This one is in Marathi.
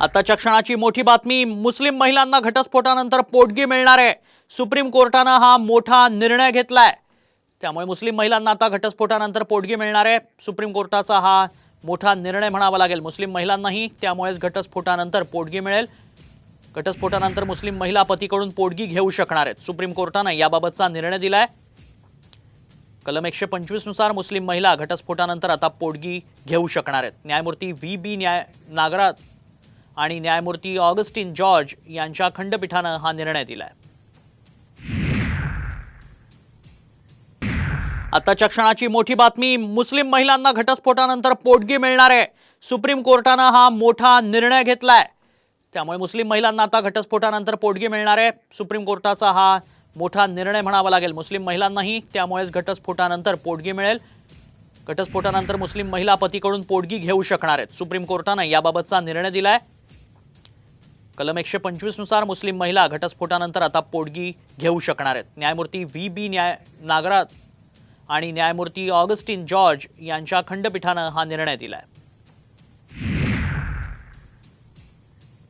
आताच्या क्षणाची मोठी बातमी मुस्लिम महिलांना घटस्फोटानंतर पोटगी मिळणार आहे. सुप्रीम कोर्टानं हा मोठा निर्णय घेतलाय. त्यामुळे मुस्लिम महिलांना आता घटस्फोटानंतर पोटगी मिळणार आहे. सुप्रीम कोर्टाचा हा मोठा निर्णय म्हणावा लागेल. मुस्लिम महिलांनाही त्यामुळेच घटस्फोटानंतर पोटगी मिळेल. घटस्फोटानंतर मुस्लिम महिला पतीकडून पोटगी घेऊ शकणार आहेत. सुप्रीम कोर्टानं याबाबतचा निर्णय दिलाय. कलम एकशे पंचवीसनुसार मुस्लिम महिला घटस्फोटानंतर आता पोटगी घेऊ शकणार आहेत. न्यायमूर्ती व्ही बी न्याय नागराथ आणि न्यायमूर्ती ऑगस्टिन जॉर्ज यांच्या खंडपीठानं हा निर्णय दिलाय. आताच्या क्षणाची मोठी बातमी मुस्लिम महिलांना घटस्फोटानंतर पोटगी मिळणार आहे. सुप्रीम कोर्टानं हा मोठा निर्णय घेतलाय. त्यामुळे मुस्लिम महिलांना आता घटस्फोटानंतर पोटगी मिळणार आहे. सुप्रीम कोर्टाचा हा मोठा निर्णय म्हणावा लागेल. मुस्लिम महिलांनाही त्यामुळेच घटस्फोटानंतर पोटगी मिळेल. घटस्फोटानंतर मुस्लिम महिला पतीकडून पोटगी घेऊ शकणार आहेत. सुप्रीम कोर्टानं याबाबतचा निर्णय दिलाय. कलम एकशे पंचवीसनुसार मुस्लिम महिला घटस्फोटानंतर आता पोटगी घेऊ शकणार आहेत. न्यायमूर्ती व्ही बी न्याय नागराथ आणि न्यायमूर्ती ऑगस्टिन जॉर्ज यांच्या खंडपीठानं हा निर्णय दिला आहे